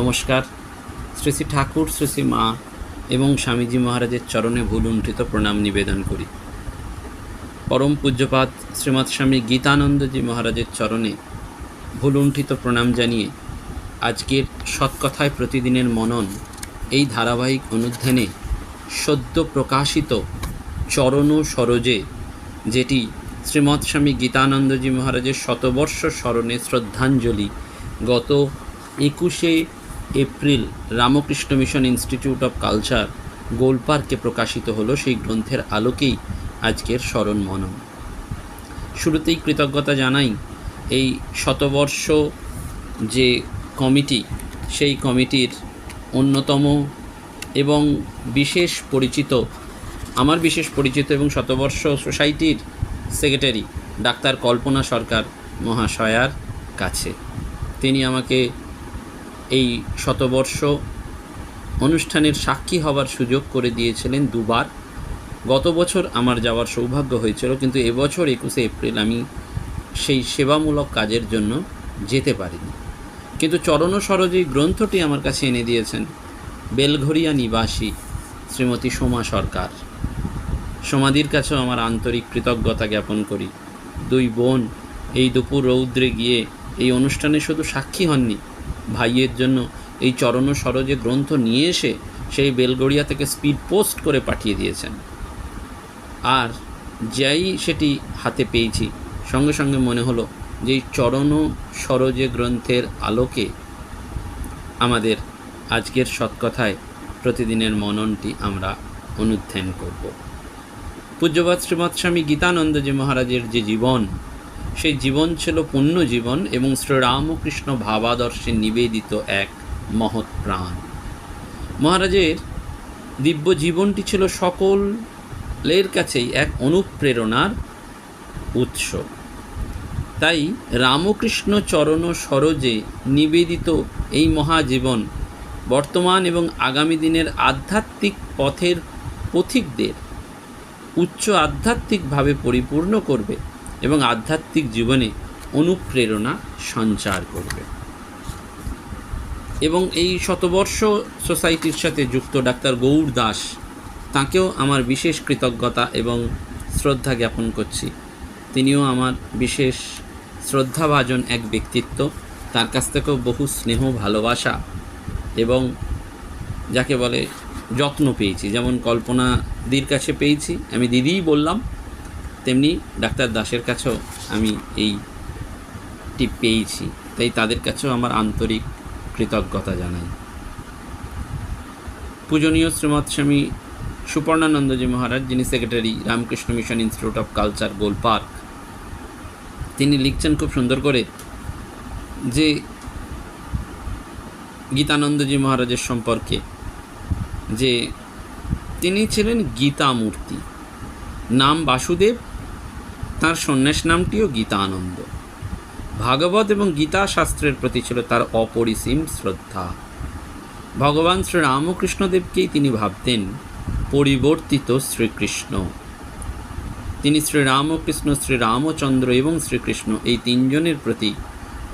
নমস্কার। শ্রী শ্রী ঠাকুর, শ্রী শ্রী মা এবং স্বামীজি মহারাজের চরণে ভুলুণ্ঠিত প্রণাম নিবেদন করি। পরম পূজ্যপাত শ্রীমৎ স্বামী গীতানন্দজি মহারাজের চরণে ভুলুণ্ঠিত প্রণাম জানিয়ে আজকের সৎকথায় প্রতিদিনের মনন এই ধারাবাহিক অনুধ্যানে সদ্য প্রকাশিত চরণ সরোজে, যেটি শ্রীমৎ স্বামী গীতানন্দজি মহারাজের শতবর্ষ স্মরণে শ্রদ্ধাঞ্জলি গত একুশে April, Ramakrishna Mission Institute of Culture গোলপার্কে প্রকাশিত হলো সেই গ্রন্থের আলোকেই আজকের স্মরণ মনন শুরুতেই কৃতজ্ঞতা জানাই, এই শতবর্ষ যে কমিটি, সেই কমিটির অন্যতম এবং বিশেষ পরিচিত, আমার বিশেষ পরিচিত এবং শতবর্ষ সোসাইটির সেক্রেটারি ডাক্তার কল্পনা সরকার মহাশয়ার কাছে। তিনি আমাকে এই শতবর্ষ অনুষ্ঠানের সাক্ষী হবার সুযোগ করে দিয়েছিলেন দুবার। গত বছর আমার যাওয়ার সৌভাগ্য হয়েছিল, কিন্তু এবছর একুশে এপ্রিল আমি সেই সেবামূলক কাজের জন্য যেতে পারিনি। কিন্তু চরণ সরোজ এই গ্রন্থটি আমার কাছে এনে দিয়েছেন, বেলঘরিয়া নিবাসী শ্রীমতী সোমা সরকার। সমাধির কাছেও আমার আন্তরিক কৃতজ্ঞতা জ্ঞাপন করি। দুই বোন এই দুপুর রৌদ্রে গিয়ে এই অনুষ্ঠানে শুধু সাক্ষী হননি ভাইয়ের জন্য এই চরণ সরোজে গ্রন্থ নিয়ে এসে সেই বেলগড়িয়া থেকে স্পিড পোস্ট করে পাঠিয়ে দিয়েছেন। আর যাই সেটি হাতে পেয়েছি, সঙ্গে সঙ্গে মনে হলো যে এই চরণ সরোজে গ্রন্থের আলোকে আমাদের আজকের সৎকথায় প্রতিদিনের মননটি আমরা অনুধ্যান করব। পূজ্যবাদ শ্রীমৎ স্বামী গীতানন্দজি মহারাজের যে জীবন সেই জীবন ছিল পুণ্য জীবন এবং শ্রীরামকৃষ্ণ ভাবাদর্শে নিবেদিত এক মহৎ প্রাণ। মহারাজের দিব্য জীবনটি ছিল সকলের কাছেই এক অনুপ্রেরণার উৎস। তাই রামকৃষ্ণ চরণ সরোজে নিবেদিত এই মহাজীবন বর্তমান এবং আগামী দিনের আধ্যাত্মিক পথের পথিকদের উচ্চ আধ্যাত্মিকভাবে পরিপূর্ণ করবে। এবং আধ্যাত্মিক জীবনে অনুপ্রেরণা সঞ্চার করবে। এবং এই শতবর্ষ সোসাইটির সাথে যুক্ত ডাক্তার গৌর দাস, তাকেও আমার বিশেষ কৃতজ্ঞতা এবং শ্রদ্ধা জ্ঞাপন করছি। তিনিও আমার বিশেষ শ্রদ্ধাভাজন এক ব্যক্তিত্ব। তার কাছ থেকেও বহু স্নেহ, ভালোবাসা এবং যাকে বলে যত্ন পেয়েছি। যেমন কল্পনা দির কাছে পেয়েছি। আমি দিদিই বললাম তেমনি ডাক্তার দাসের কাছেও আমি এইটি পেয়েছি। তাই তাদের কাছেও আমার আন্তরিক কৃতজ্ঞতা জানাই। পূজনীয় শ্রীমৎ স্বামী সুপর্ণানন্দজি মহারাজ, যিনি secretary Ramakrishna Mission Institute of Culture Golpark তিনি লিখছেন খুব সুন্দর করে যে গীতানন্দজি মহারাজের সম্পর্কে যে তিনি ছিলেন গীতামূর্তি। নাম বাসুদেব তার সন্ন্যাস নামটিও গীতানন্দ। ভাগবত এবং গীতা শাস্ত্রের প্রতি ছিল তার অপরিসীম শ্রদ্ধা। ভগবান শ্রী রামকৃষ্ণদেবকেই তিনি ভাবতেন, পরিবর্তিত শ্রীকৃষ্ণ। তিনি শ্রী রামকৃষ্ণ শ্রী রামচন্দ্র এবং শ্রীকৃষ্ণ এই তিনজনের প্রতি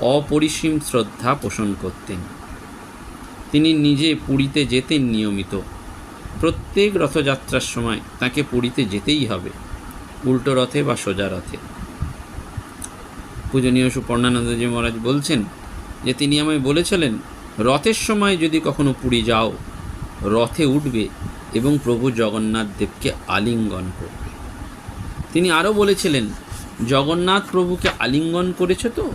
অপরিসীম শ্রদ্ধা পোষণ করতেন। তিনি নিজে পুরীতে যেতেন নিয়মিত। প্রত্যেক রথযাত্রার সময় তাকে পুরীতে যেতেই হবে। উল্টো রথে বা সোজা রথে। পূজনীয় সুপর্ণানন্দজি মহারাজ বলছেন যে, তিনি আমায় বলেছিলেন, রথের সময় যদি কখনো পুরী যাও, রথে উঠবে এবং প্রভু জগন্নাথ দেবকে আলিঙ্গন করবে। তিনি আরও বলেছিলেন, জগন্নাথ প্রভুকে আলিঙ্গন করেছে তো?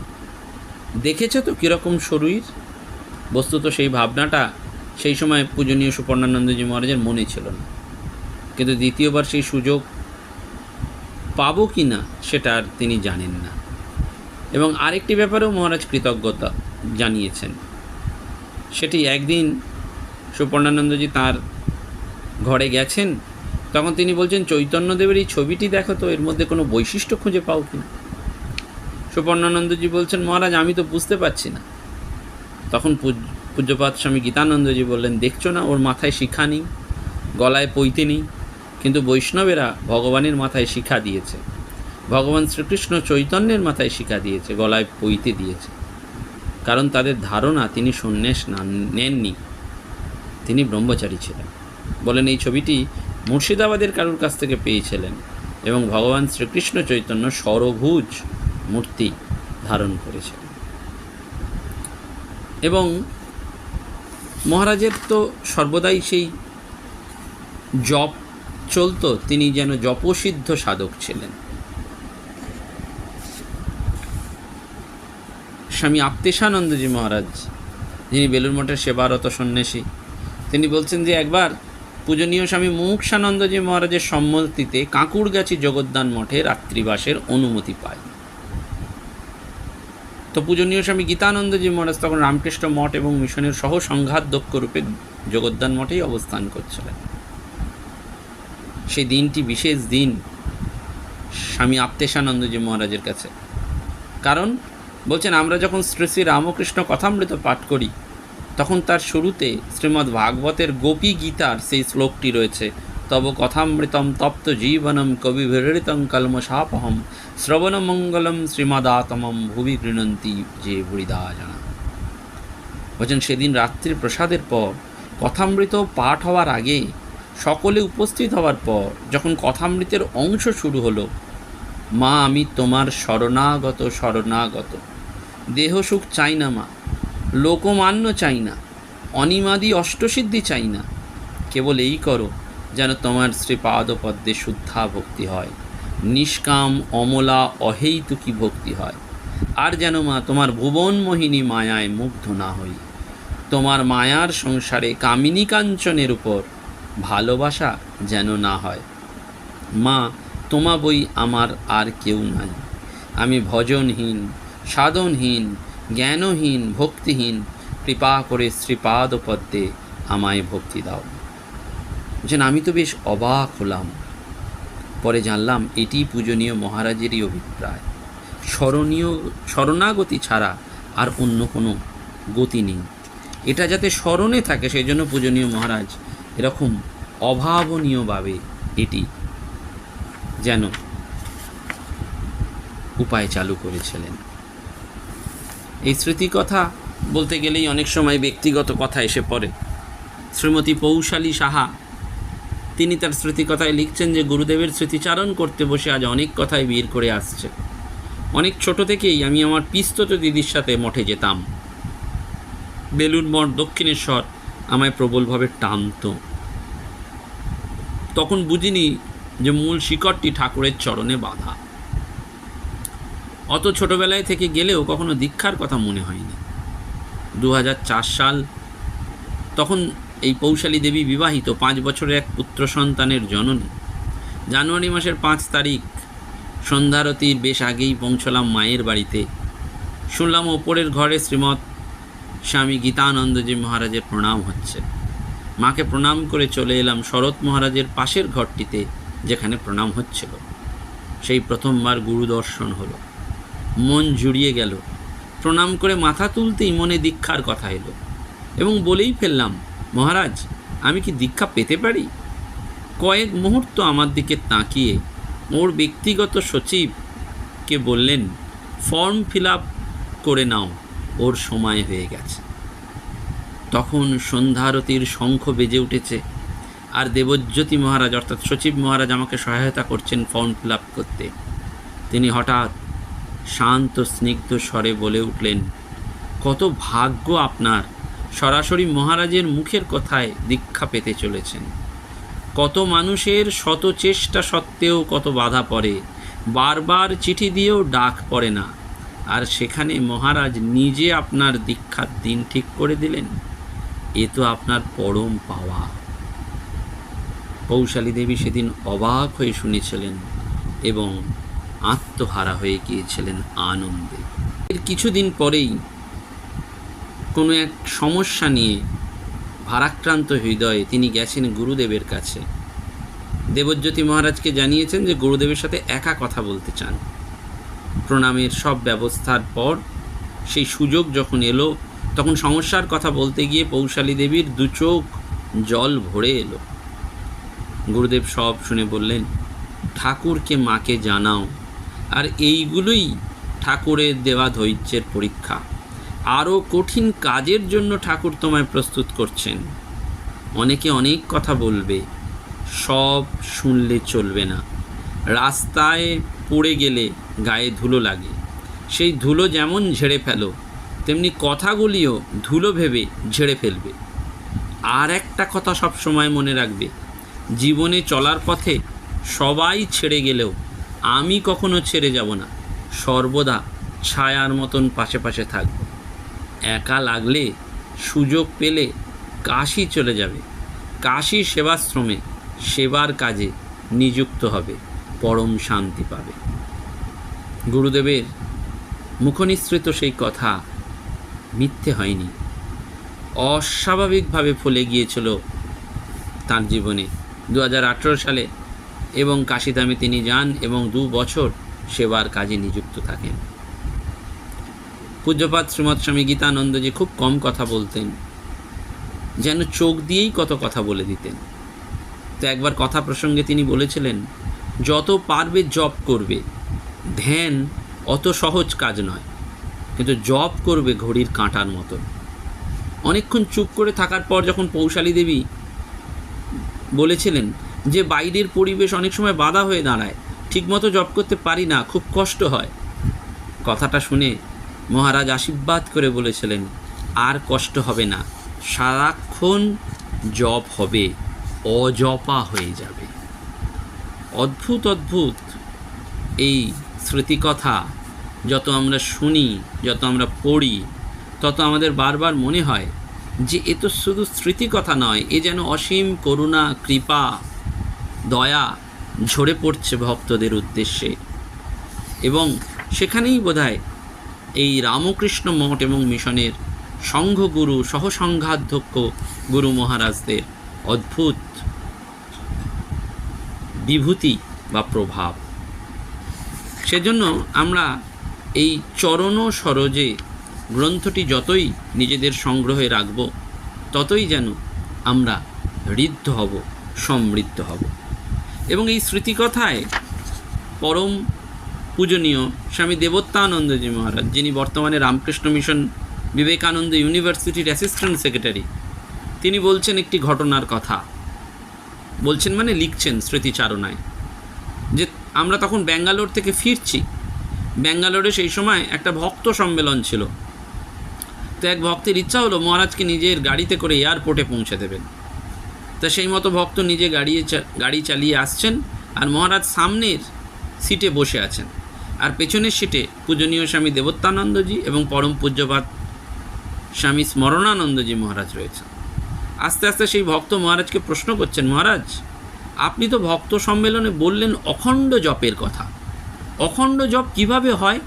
দেখেছে তো কীরকম শরীর? বস্তুত সেই ভাবনাটা সেই সময় পূজনীয় সুপর্ণানন্দজি মহারাজের মনে ছিল না। কিন্তু দ্বিতীয়বার সেই সুযোগ পাবো কি না সেটা আর তিনি জানেন না। এবং আরেকটি ব্যাপারেও মহারাজ কৃতজ্ঞতা জানিয়েছেন। সেটি একদিন সুপর্ণানন্দজি তার ঘরে গেছেন, তখন তিনি বলছেন, চৈতন্যদেবের এই ছবিটি দেখো তো, এর মধ্যে কোনো বৈশিষ্ট্য খুঁজে পাও কিনা? সুপর্ণানন্দজি বলছেন, মহারাজ, আমি তো বুঝতে পারছি না। তখন পূজ- পূজ্যপাত স্বামী গীতানন্দজি বললেন, দেখছ না, ওর মাথায় শিখা নেই, গলায় পৈতে নেই কিন্তু বৈষ্ণবেরা ভগবানের মাথায় শিখা দিয়েছে। ভগবান শ্রীকৃষ্ণ চৈতন্যের মাথায় শিখা দিয়েছে, গলায় পইতে দিয়েছে। কারণ তাদের ধারণা, তিনি সন্ন্যাস না, নেননি। তিনি ব্রহ্মচারী ছিলেন। বলেন, এই ছবিটি মুর্শিদাবাদের কারুর কাছ থেকে পেয়েছিলেন এবং ভগবান শ্রীকৃষ্ণ চৈতন্য সরভুজ মূর্তি ধারণ করেছিলেন এবং মহারাজের তো সর্বদাই সেই জপ চলতো, তিনি যেন জপসিদ্ধ সাধক ছিলেন। স্বামী আপ্তেশানন্দজি মহারাজ, যিনি বেলুর মঠের সেবারত সন্ন্যাসী, তিনি বলছেন যে একবার পূজনীয় স্বামী মুমুক্ষানন্দজি মহারাজের সম্মতিতে কাঁকুড়গাছি জগদ্দান মঠে রাত্রিবাসের অনুমতি পায়। তো পূজনীয় স্বামী গীতানন্দজি মহারাজ তখন রামকৃষ্ণ মঠ এবং মিশনের সহ সংঘাতদক্ষ রূপে জগদ্দান মঠেই অবস্থান করছিলেন। সেই দিনটি বিশেষ দিন স্বামী আপ্তেশানন্দজি মহারাজের কাছে। কারণ বলছেন, আমরা যখন শ্রী শ্রী রামকৃষ্ণ কথামৃত পাঠ করি, তখন তার শুরুতে শ্রীমদ্ ভাগবতের গোপী গীতার সেই শ্লোকটি রয়েছে, তব কথামৃতম তপ্ত জীবনম কবি বিহৃতং কলমশাপহম শ্রবণমঙ্গলম শ্রীমদাতমম ভুবি গৃণন্তি যে বুড়িদা জানা। বলছেন, সেদিন রাত্রি প্রসাদের পর কথামৃত পাঠ হওয়ার আগে সকলে উপস্থিত হওয়ার পর যখন কথামৃতের অংশ শুরু হলো, মা, আমি তোমার শরণাগত শরণাগত। দেহ সুখ চাই না, মা। লোকমান্য চাই না। অনিমাদি অষ্টসিদ্ধি চাই না। কেবল এই করো, যেন তোমার শ্রীপাদপদ্মে শুদ্ধা ভক্তি হয়। নিষ্কাম, অমলা, অহেতুকি ভক্তি হয়। আর যেন, মা, তোমার ভুবন মোহিনী মায়ায় মুগ্ধ না হই। তোমার মায়ার সংসারে কামিনী কাঞ্চনের উপর ভালোবাসা যেন না হয়। মা, তোমা বই আমার আর কেউ নাই। আমি ভজনহীন, সাধনহীন, জ্ঞানহীন, ভক্তিহীন, কৃপা করে শ্রীপাদ পদ্মে আমায় ভক্তি দাও। বলছেন আমি তো বেশ অবাক হলাম। পরে জানলাম এটি পূজনীয় মহারাজেরই অভিপ্রায়। স্মরণীয় শরণাগতি ছাড়া আর অন্য কোনো গতি নেই। এটা যাতে স্মরণে থাকে সেই জন্য পূজনীয় মহারাজ এরকম অভাবনীয়ভাবে এটি যেন উপায় চালু করেছিলেন। এই স্মৃতিকথা বলতে গেলেই অনেক সময় ব্যক্তিগত কথা এসে পড়ে। শ্রীমতী পৌশালী সাহা, তিনি তার স্মৃতিকথায় লিখছেন যে, গুরুদেবের স্মৃতিচারণ করতে বসে আজ অনেক কথাই বের করে আসছে। অনেক ছোট থেকেই আমি আমার পিস্তত দিদির সাথে মঠে যেতাম। বেলুর মঠ, দক্ষিণেশ্বর আমায় প্রবলভাবে টানতো। তখন বুঝিনি যে মূল শিকড়টি ঠাকুরের চরণে বাঁধা। অত ছোটবেলায় থেকে গেলেও কখনো দীক্ষার কথা মনে হয়নি। দু হাজার চার সাল তখন এই পৌশালী দেবী বিবাহিত পাঁচ বছরের এক পুত্র সন্তানের জননী। জানুয়ারি মাসের পাঁচ তারিখ সন্ধ্যারতির বেশ আগেই পৌঁছলাম মায়ের বাড়িতে। শুনলাম ওপরের ঘরে শ্রীমৎ স্বামী গীতানন্দজি মহারাজের প্রণাম হচ্ছে। মাকে প্রণাম করে চলে এলাম শরৎ মহারাজের পাশের ঘরটিতে, যেখানে প্রণাম হচ্ছিল। সেই প্রথমবার গুরু দর্শন হলো। মন জুড়িয়ে গেল। প্রণাম করে মাথা তুলতেই মনে দীক্ষার কথা এলো এবং বলেই ফেললাম, মহারাজ, আমি কি দীক্ষা পেতে পারি? কয়েক মুহূর্ত আমার দিকে তাকিয়ে ওর ব্যক্তিগত সচিবকে বললেন, ফর্ম ফিল করে নাও। ওর সময় হয়ে গেছে। তখন সন্ধ্যারতির শঙ্খ বেজে উঠেছে আর দেবজ্যোতি মহারাজ, অর্থাৎ সচিব মহারাজ আমাকে সহায়তা করছেন ফর্ম ফিল আপ করতে। তিনি হঠাৎ শান্ত, স্নিগ্ধ স্বরে বলে উঠলেন, কত ভাগ্য আপনার! সরাসরি মহারাজের মুখের কথায় দীক্ষা পেতে চলেছেন। কত মানুষের শত চেষ্টা সত্ত্বেও কত বাধা পড়ে। বারবার চিঠি দিয়েও ডাক পড়ে না। আর সেখানে মহারাজ নিজে আপনার দীক্ষার দিন ঠিক করে দিলেন। এ তো আপনার পরম পাওয়া। কৌশালী দেবী সেদিন অবাক হয়ে শুনেছিলেন এবং আত্মহারা হয়ে গিয়েছিলেন আনন্দে। এর কিছুদিন পরেই কোনো এক সমস্যা নিয়ে ভারাক্রান্ত হৃদয়ে তিনি গেছেন গুরুদেবের কাছে। দেবজ্যোতি মহারাজকে জানিয়েছেন যে গুরুদেবের সাথে একা কথা বলতে চান। প্রণামের সব ব্যবস্থার পর সেই সুযোগ যখন এলো, তখন সমস্যার কথা বলতে গিয়ে পৌশালী দেবীর দু চোখ জল ভরে এলো। গুরুদেব সব শুনে বললেন, ঠাকুরকে মাকে জানাও, আর এইগুলোই ঠাকুরের দেওয়া ধৈর্যের পরীক্ষা। আরও কঠিন কাজের জন্য ঠাকুর তোমায় প্রস্তুত করছেন। অনেকে অনেক কথা বলবে, সব শুনলে চলবে না। রাস্তায় পড়ে গেলে গায়ে ধুলো লাগে। সেই ধুলো যেমন ঝেড়ে ফেলো, তেমনি কথাগুলিও ধুলো ভেবে ঝেড়ে ফেলবে। আর একটা কথা সব সময় মনে রাখবে, জীবনে চলার পথে সবাই ছেড়ে গেলেও আমি কখনো ছেড়ে যাব না, সর্বদা ছায়ার মতন পাশে পাশে থাকব। একা লাগলে সুযোগ পেলে কাশি চলে যাবে, কাশি সেবাশ্রমে সেবার কাজে নিযুক্ত হবে। পরম শান্তি পাবে। গুরুদেবের মুখনিসৃত সেই কথা মিথ্যে হয়নি। অস্বাভাবিকভাবে ফলে গিয়েছিল তার জীবনে। দু হাজার আঠেরো সালে এবং কাশিধামে তিনি যান এবং দু বছর সেবার কাজে নিযুক্ত থাকেন। পূজ্যপাত শ্রীমৎ স্বামী গীতানন্দজি খুব কম কথা বলতেন, যেন চোখ দিয়েই কত কথা বলে দিতেন। তো একবার কথা প্রসঙ্গে তিনি বলেছিলেন যত পারবে জব করবে। ধ্যান অত সহজ কাজ নয়, কিন্তু জব করবে ঘড়ির কাঁটার মতন অনেকক্ষণ চুপ করে থাকার পর যখন পৌশালী দেবী বলেছিলেন যে বাইরের পরিবেশ অনেক সময় বাধা হয়ে দাঁড়ায়, ঠিকমতো জব করতে পারি না, খুব কষ্ট হয়। কথাটা শুনে মহারাজ আশীর্বাদ করে বলেছিলেন, আর কষ্ট হবে না, সারাক্ষণ জপ হবে, অজপা হয়ে যাবে। অদ্ভুত অদ্ভুত এই স্মৃতিকথা, যত আমরা শুনি, যত আমরা পড়ি, তত আমাদের বারবার মনে হয় যে এ তো শুধু স্মৃতিকথা নয়, এ যেন অসীম করুণা, কৃপা, দয়া ঝরে পড়ছে ভক্তদের উদ্দেশ্যে। এবং সেখানেই বোধহয় এই রামকৃষ্ণ মঠ এবং মিশনের সংঘগুরু, সহসংঘাধ্যক্ষ গুরু মহারাজদের অদ্ভুত বিভূতি বা প্রভাব। সেজন্য আমরা এই চরণ সরোজে গ্রন্থটি যতই নিজেদের সংগ্রহে রাখব, ততই যেন আমরা ঋদ্ধ হব, সমৃদ্ধ হব। এবং এই স্মৃতিকথায় পরম পূজনীয় স্বামী দেবোত্তানন্দজি মহারাজ, যিনি বর্তমানে রামকৃষ্ণ মিশন বিবেকানন্দ ইউনিভার্সিটির অ্যাসিস্ট্যান্ট সেক্রেটারি, তিনি বলছেন একটি ঘটনার কথা। বলছেন মানে লিখছেন স্মৃতিচারণায় যে আমরা তখন ব্যাঙ্গালোর থেকে ফিরছি। ব্যাঙ্গালোরে সেই সময় একটা ভক্ত সম্মেলন ছিল। তো এক ভক্তের ইচ্ছা হলো মহারাজকে নিজের গাড়িতে করে এয়ারপোর্টে পৌঁছে দেবেন। তা সেই মতো ভক্ত নিজে গাড়িয়ে গাড়ি চালিয়ে আসছেন আর মহারাজ সামনের সিটে বসে আছেন। আর পেছনের সিটে পূজনীয় স্বামী দেবোত্তানন্দজি এবং পরম পূজ্যপাত স্বামী স্মরণানন্দজি মহারাজ রয়েছেন। আস্তে আস্তে সেই ভক্ত মহারাজকে প্রশ্ন করছেন, মহারাজ, আপনি তো ভক্ত সম্মেলনে বললেন অখণ্ড জপের কথা। অখণ্ড জপ কীভাবে হয়?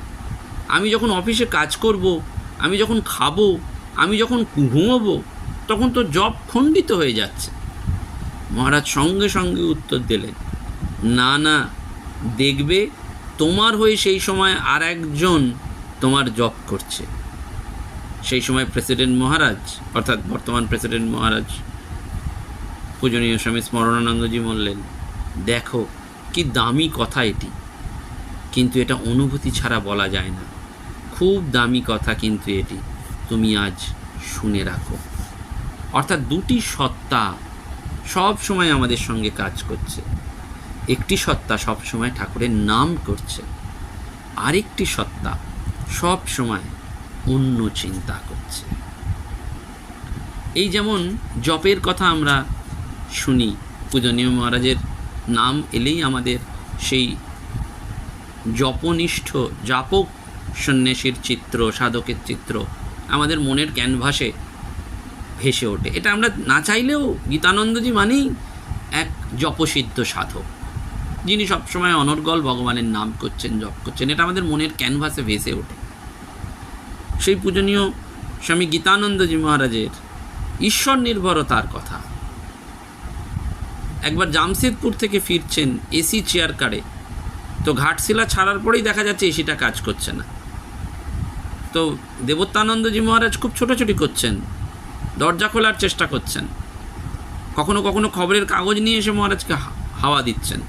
আমি যখন অফিসে কাজ করব, আমি যখন খাব, আমি যখন ঘুমোবো, তখন তো জব খণ্ডিত হয়ে যাচ্ছে। মহারাজ সঙ্গে সঙ্গে উত্তর দিলেন, না না, দেখবে, তোমার হয়ে সেই সময় আর একজন তোমার জব করছে। সেই সময় প্রেসিডেন্ট মহারাজ, অর্থাৎ বর্তমান প্রেসিডেন্ট মহারাজ, পূজনীয় স্বামী স্মরণানন্দজি বললেন, দেখো, কি দামি কথা এটি। কিন্তু এটা অনুভূতি ছাড়া বলা যায় না। খুব দামি কথা কিন্তু এটি। তুমি আজ শুনে রাখো। অর্থাৎ দুটি সত্তা সব সময় আমাদের সঙ্গে কাজ করছে। একটি সত্তা সব সময় ঠাকুরের নাম করছে। আরেকটি সত্তা সব সময় অন্য চিন্তা করছে। এই যেমন জপের কথা আমরা শুনি, পূজনীয় মহারাজের নাম এলেই আমাদের সেই জপনিষ্ঠ জাপক সন্ন্যাসীর চিত্র, সাধকের চিত্র আমাদের মনের ক্যানভাসে ভেসে ওঠে। এটা আমরা না চাইলেও গীতানন্দজি মানেই এক জপসিদ্ধ সাধক, যিনি সবসময় অনর্গল ভগবানের নাম করছেন, জপ করছেন। এটা আমাদের মনের ক্যানভাসে ভেসে ওঠে। সেই পূজনীয় স্বামী গীতানন্দজি মহারাজের ঈশ্বর নির্ভরতার কথা। একবার জামশেদপুর থেকে ফিরছেন এসি চেয়ার কারে তো ঘাটশিলা ছাড়ার পরেই দেখা যাচ্ছে এসিটা কাজ করছে না। তো দেবত্যানন্দজি মহারাজ খুব ছোটাছুটি করছেন। দরজা খোলার চেষ্টা করছেন। কখনো কখনো খবরের কাগজ নিয়ে এসে মহারাজকে হাওয়া দিচ্ছেন।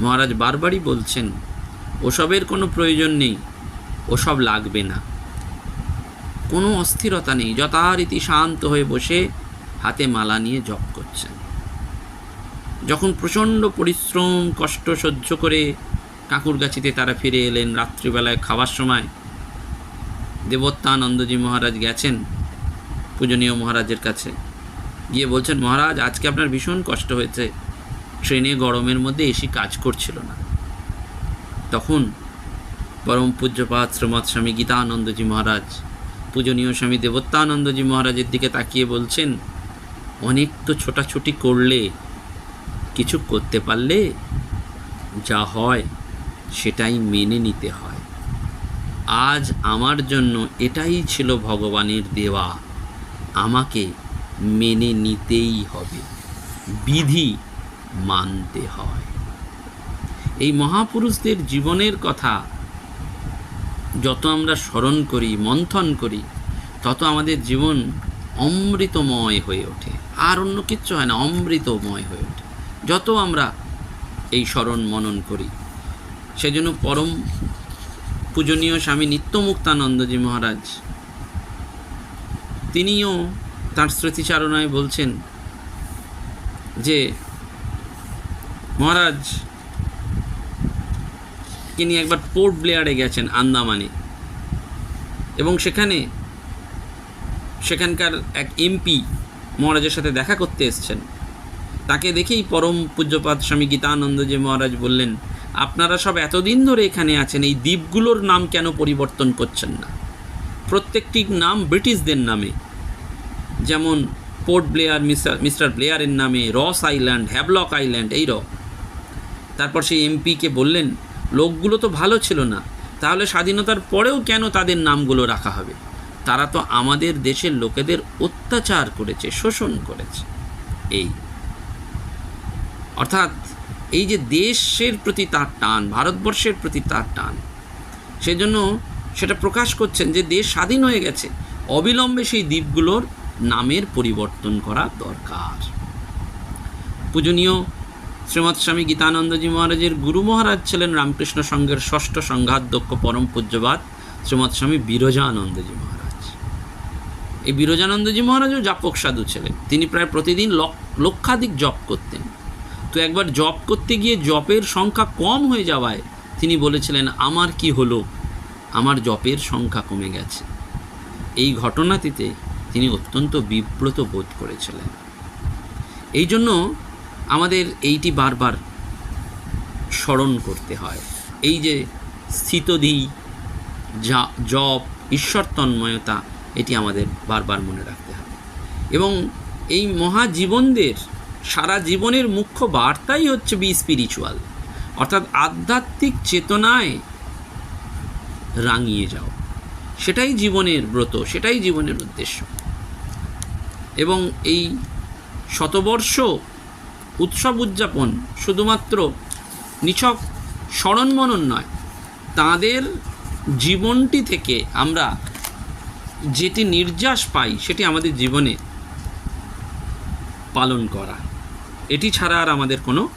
মহারাজ বারবারই বলছেন, ওসবের কোনো প্রয়োজন নেই, ওসব লাগবে না। কোনো অস্থিরতা নেই। যথারীতি শান্ত হয়ে বসে হাতে মালা নিয়ে জপ করছেন। যখন প্রচণ্ড পরিশ্রম, কষ্ট সহ্য করে কাকুরগাছিতে তারা ফিরে এলেন রাত্রিবেলায় খাওয়ার সময় দেবত্যানন্দজি মহারাজ গেছেন পূজনীয় মহারাজের কাছে। গিয়ে বলছেন, মহারাজ, আজকে আপনার ভীষণ কষ্ট হয়েছে। ট্রেনে গরমের মধ্যে এসি কাজ করছিল না। তখন পরম পূজ্যপাত শ্রীমৎ স্বামী গীতানন্দজি মহারাজ পূজনীয় স্বামী দেবত্যানন্দজি মহারাজের দিকে তাকিয়ে বলছেন, অনেক তো ছোটাছুটি করলে, কিছু করতে পারলে যা হয় সেটাই মেনে নিতে হয়। আজ আমার জন্য এটাই ছিল ভগবানের দেওয়া, আমাকে মেনে নিতেই হবে, বিধি মানতে হয়। এই মহাপুরুষদের জীবনের কথা যত আমরা স্মরণ করি, মন্থন করি, তত আমাদের জীবন অমৃতময় হয়ে ওঠে। আর অন্য কিচ্ছু হয় না, অমৃতময় হয়ে ওঠে। যত আমরা এই স্মরণ মনন করি, সেজন্য পরম পূজনীয় স্বামী নিত্যমুক্তানন্দজি মহারাজ, তিনিও তাঁর স্মৃতিচারণায় বলছেন যে, মহারাজ তিনি একবার পোর্ট ব্লেয়ারে গেছেন আন্দামানে। এবং সেখানে সেখানকার এক এমপি মহারাজের সাথে দেখা করতে এসছেন। তাকে দেখেই পরম পূজ্যপাত স্বামী গীতানন্দজি মহারাজ বললেন, আপনারা সব এতদিন ধরে এখানে আছেন, এই দ্বীপগুলোর নাম কেন পরিবর্তন করছেন না? প্রত্যেকটি নাম ব্রিটিশদের নামে। যেমন পোর্ট ব্লেয়ার মিস্টার মিস্টার ব্লেয়ারের নামে, রস আইল্যান্ড হ্যাভলক আইল্যান্ড এই র তারপর সেই এমপিকে বললেন লোকগুলো তো ভালো ছিল না। তাহলে স্বাধীনতার পরেও কেন তাদের নামগুলো রাখা হবে? তারা তো আমাদের দেশের লোকেদের অত্যাচার করেছে, শোষণ করেছে। এই। অর্থাৎ এই যে দেশের প্রতি তার টান, ভারতবর্ষের প্রতি তার টান, সেজন্য সেটা প্রকাশ করছেন যে দেশ স্বাধীন হয়ে গেছে। অবিলম্বে সেই দ্বীপগুলোর নামের পরিবর্তন করা দরকার। পূজনীয় শ্রীমৎ স্বামী গীতানন্দজি মহারাজের গুরু মহারাজ ছিলেন রামকৃষ্ণ সংঘের ষষ্ঠ সংঘাধ্যক্ষ পরম পূজ্যবাদ শ্রীমৎ স্বামী বিরজানন্দজি মহারাজ। এই বিরজানন্দজি মহারাজও জাপক সাধু ছিলেন। তিনি প্রায় প্রতিদিন লক- লক্ষাধিক জপ করতেন। তো একবার জপ করতে গিয়ে জপের সংখ্যা কম হয়ে যাওয়ায় তিনি বলেছিলেন, আমার কি হলো? আমার জপের সংখ্যা কমে গেছে। এই ঘটনাটিতে তিনি অত্যন্ত বিব্রত বোধ করেছিলেন। এই জন্য আমাদের এইটি বারবার স্মরণ করতে হয়। এই যে স্থিতধি, যা, জপ ঈশ্বর তন্ময়তা এটি আমাদের বারবার মনে রাখতে হবে এবং এই মহাজীবনদের, সারা জীবনের মুখ্য বার্তাই হচ্ছে বি স্পিরিচুয়াল অর্থাৎ আধ্যাত্মিক চেতনায় রাঙিয়ে যাও। সেটাই জীবনের ব্রত, সেটাই জীবনের উদ্দেশ্য। এবং এই শতবর্ষ উৎসব উদযাপন শুধুমাত্র নিছক স্মরণ মনন নয়, তাদের জীবনটি থেকে আমরা যেটি নির্যাস পাই, সেটি আমাদের জীবনে পালন করা। এটি ছাড়া আর আমাদের কোনো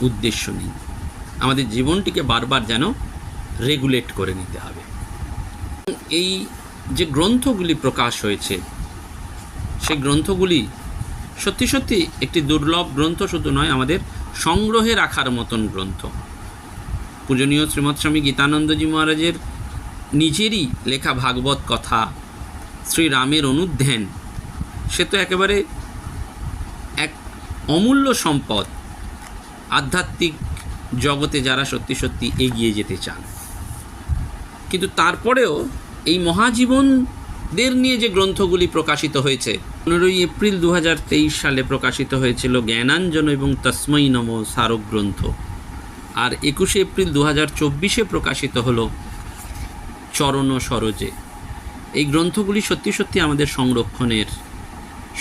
উদ্দেশ্য নেই। আমাদের জীবনটিকে বারবার যেন রেগুলেট করে নিতে হবে। এই যে গ্রন্থগুলি প্রকাশ হয়েছে, সেই গ্রন্থগুলি সত্যি সত্যি, একটি দুর্লভ গ্রন্থ শুধু নয়, আমাদের সংগ্রহে রাখার মতন গ্রন্থ। পূজনীয় শ্রীমৎ স্বামী গীতানন্দজি মহারাজের নিজেরই লেখা ভাগবত কথা, শ্রীরামের অনুধ্যান, সে তো একেবারে এক অমূল্য সম্পদ। আধ্যাত্মিক জগতে যারা সত্যি সত্যি এগিয়ে যেতে চান। কিন্তু তারপরেও এই মহাজীবনদের নিয়ে যে গ্রন্থগুলি প্রকাশিত হয়েছে, পনেরোই এপ্রিল দু হাজার তেইশ সালে প্রকাশিত হয়েছিল জ্ঞানাঞ্জন এবং তস্মৈ নম স্মারক গ্রন্থ। আর একুশে এপ্রিল দু হাজার চব্বিশে প্রকাশিত হলো চরণ সরোজে। এই গ্রন্থগুলি সত্যি সত্যি আমাদের সংরক্ষণের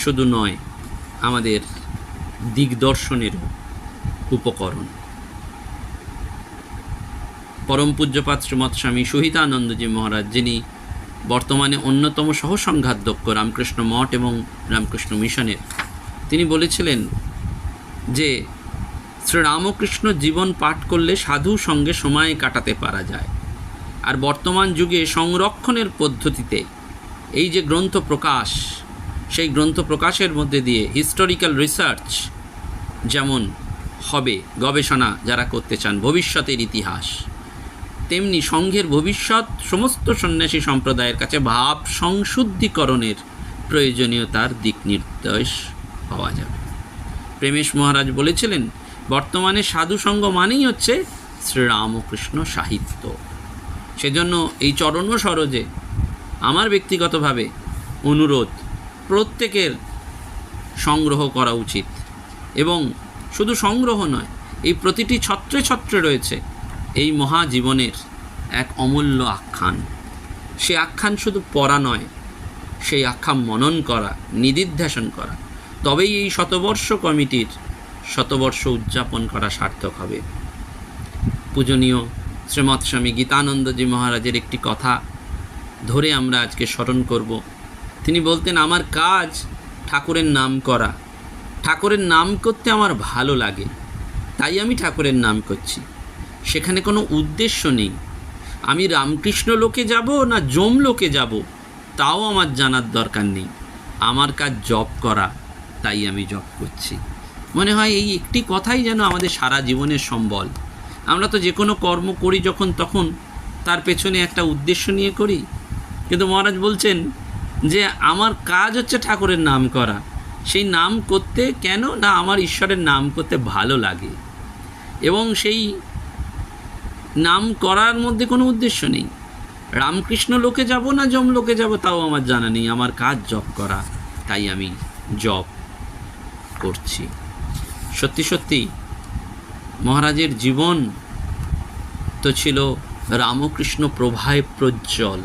শুধু নয়, আমাদের দিগদর্শনেরও উপকরণ। পরম পূজ্যপাত শ্রীমৎ স্বামী সহিতানন্দজি মহারাজ, যিনি বর্তমানে অন্যতম সহসংঘাধ্যক্ষ রামকৃষ্ণ মঠ এবং রামকৃষ্ণ মিশনের। তিনি বলেছিলেন যে, শ্রীরামকৃষ্ণ জীবন পাঠ করলে সাধু সঙ্গে সময় কাটাতে পারা যায়। আর বর্তমান যুগে সংরক্ষণের পদ্ধতিতে এই যে গ্রন্থ প্রকাশ, সেই গ্রন্থ প্রকাশের মধ্যে দিয়ে হিস্টোরিক্যাল রিসার্চ যেমন হবে, গবেষণা যারা করতে চান, ভবিষ্যতের ইতিহাস। তেমনি সংঘের ভবিষ্যৎ, সমস্ত সন্ন্যাসী সম্প্রদায়ের কাছে ভাব সংশুদ্ধিকরণের প্রয়োজনীয়তার দিক নির্দেশ পাওয়া যাবে। প্রেমেশ মহারাজ বলেছিলেন, বর্তমানে সাধু সাধুসঙ্গ মানেই হচ্ছে শ্রীরামকৃষ্ণ সাহিত্য। সেজন্য এই চরণ সরোজে আমার ব্যক্তিগতভাবে অনুরোধ, প্রত্যেকের সংগ্রহ করা উচিত। এবং শুধু সংগ্রহ নয়, এই প্রতিটি ছত্রে ছত্রে রয়েছে এই মহাজীবনের এক অমূল্য আখ্যান। সে আখ্যান শুধু পড়া নয়, সেই আখ্যান মনন করা, নিদিধ্যাসন করা। তবেই এই শতবর্ষ কমিটির শতবর্ষ উদযাপন করা সার্থক হবে। পূজনীয় শ্রীমৎ স্বামী গীতানন্দজি মহারাজের একটি কথা ধরে আমরা আজকে স্মরণ করব। তিনি বলতেন, আমার কাজ ঠাকুরের নাম করা। ঠাকুরের নাম করতে আমার ভালো লাগে। তাই আমি ঠাকুরের নাম করছি। সেখানে কোনো উদ্দেশ্য নেই। আমি রামকৃষ্ণ লোকে যাব না জম লোকে যাব, তাও আমার জানার দরকার নেই। আমার কাজ জব করা, তাই আমি জব করছি। মনে হয় এই একটি কথাই যেন আমাদের সারা জীবনের সম্বল। আমরা তো যে কোনো কর্ম করি যখন তখন তার পেছনে একটা উদ্দেশ্য নিয়ে করি। কিন্তু মহারাজ বলছেন যে, আমার কাজ হচ্ছে ঠাকুরের নাম করা। সেই নাম করতে কেন? না, আমার ঈশ্বরের নাম করতে ভালো লাগে। এবং সেই নাম করার মধ্যে কোনো উদ্দেশ্য নেই। রামকৃষ্ণ লোকে যাব না জম লোকে যাব তাও আমার জানা নেই, আমার কাজ জব করা, তাই আমি জব করছি। সত্যি সত্যি, মহারাজের জীবন তো ছিল রামকৃষ্ণ প্রভায় প্রজ্জ্বল।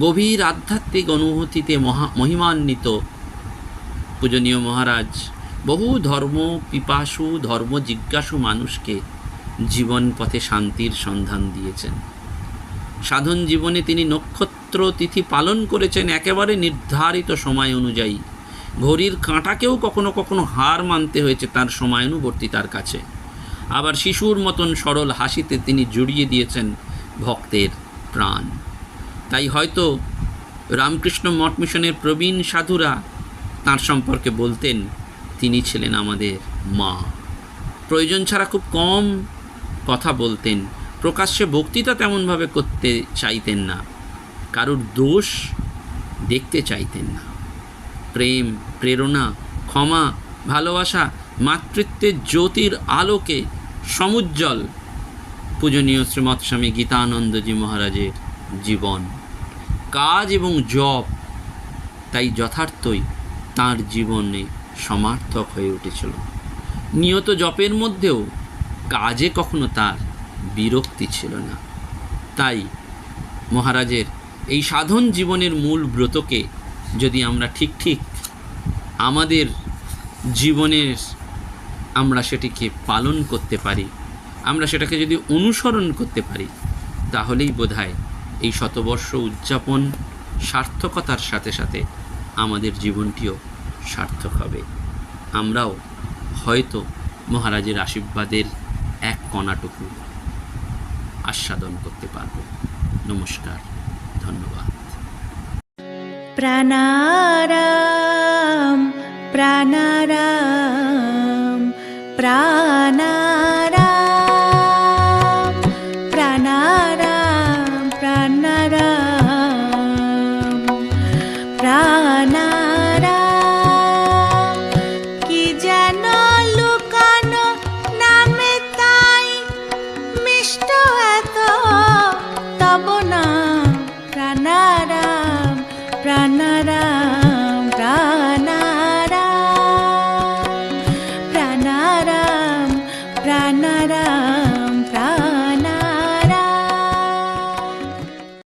গভীর আধ্যাত্মিক অনুভূতিতে মহা মহিমান্বিত। পূজনীয় মহারাজ, বহু ধর্ম পিপাসু, ধর্ম জিজ্ঞাসু মানুষকে জীবন পথে শান্তির সন্ধান দিয়েছেন। সাধন জীবনে তিনি নক্ষত্র তিথি পালন করেছেন একেবারে নির্ধারিত সময় অনুযায়ী। ঘড়ির কাঁটাকেও কখনো কখনো হার মানতে হয়েছে তার সময়ানুবর্তিতার কাছে। আবার শিশুর মতন সরল হাসিতে তিনি জুড়িয়ে দিয়েছেন ভক্তের প্রাণ। তাই হয়তো রামকৃষ্ণ মঠ মিশনের প্রবীণ সাধুরা তার সম্পর্কে বলতেন, তিনি ছিলেন আমাদের মা। প্রয়োজন ছাড়া খুব কম কথা বলতেন। প্রকাশ্যে বক্তৃতা তেমনভাবে করতে চাইতেন না। কারুর দোষ দেখতে চাইতেন না। প্রেম, প্রেরণা, ক্ষমা, ভালোবাসা, মাতৃত্বের জ্যোতির আলোকে সমুজ্জ্বল। পূজনীয় শ্রীমৎ স্বামী গীতানন্দজি মহারাজের জীবন। কাজ এবং জপ তাই যথার্থই তার জীবনে সমার্থক হয়ে উঠেছিল। নিয়ত জপের মধ্যেও কাজে কখনো তার বিরক্তি ছিল না। তাই মহারাজের এই সাধন জীবনের মূল ব্রতকে যদি আমরা ঠিক ঠিক আমাদের জীবনের আমরা সেটিকে পালন করতে পারি, আমরা সেটাকে যদি অনুসরণ করতে পারি, তাহলেই বোধহয় এই শতবর্ষ উদযাপন সার্থকতার সাথে সাথে আমাদের জীবনটিও সার্থক হবে। আমরাও হয়তো মহারাজের আশীর্বাদের এক কণাটুকু আস্বাদন করতে পারব। নমস্কার ধন্যবাদ। প্রাণারাম প্রাণারাম প্রাণা